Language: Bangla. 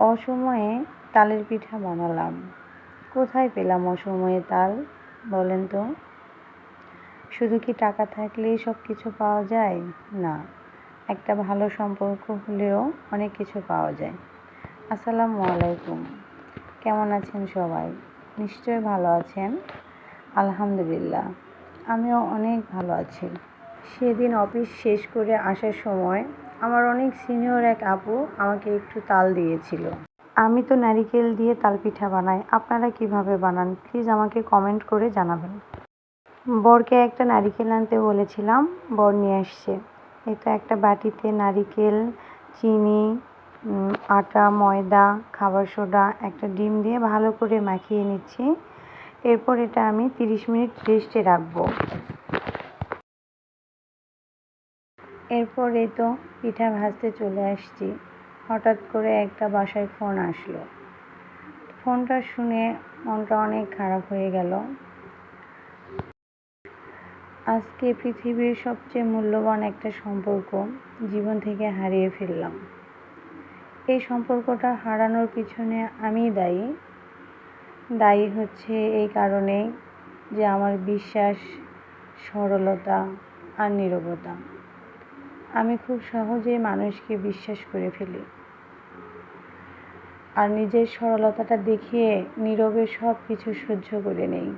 অসময়ে তালের পিঠা বানালাম। কোথায় পেলাম অসময়ে তাল, বলেন তো? শুধু কি টাকা থাকলেই সব কিছু পাওয়া যায়? না, একটা ভালো সম্পর্ক হলেও অনেক কিছু পাওয়া যায়। আসসালামু আলাইকুম। কেমন আছেন সবাই? নিশ্চয়ই ভালো আছেন? আলহামদুলিল্লাহ, আমিও অনেক ভালো আছি। সেদিন অফিস শেষ করে আসার সময় আমার অনেক সিনিয়র এক আপু আমাকে একটু তাল দিয়েছিল। আমি তো নারিকেল দিয়ে তাল পিঠা বানাই, আপনারা কীভাবে বানান? প্লিজ আমাকে কমেন্ট করে জানাবেন। বরকে একটা নারিকেল আনতে বলেছিলাম, বর নিয়ে আসছে। তো একটা বাটিতে নারিকেল, চিনি আটা, ময়দা, খাবার সোডা, একটা ডিম দিয়ে ভালো করে মাখিয়ে নিচ্ছি। এরপর এটা আমি তিরিশ মিনিট রেস্টে রাখব। এরপর তো পিঠা ভাজতে চলে আসছি। হঠাৎ করে একটা বাসায় ফোন আসলো। ফোনটা শুনে মনটা অনেক খারাপ হয়ে গেল। আজকে পৃথিবীর সবচেয়ে মূল্যবান একটা সম্পর্ক, জীবন থেকে হারিয়ে ফেললাম। এই সম্পর্কটা হারানোর পিছনে আমি দায়ী। দায়ী হচ্ছে এই কারণে যে আমার বিশ্বাস, সরলতা আর নীরবতা। আমি খুব সহজে মানুষকে বিশ্বাস করে ফেলি। আর নিজের সরলতাটা দেখিয়ে নীরবে সব কিছু সহ্য করে নেই।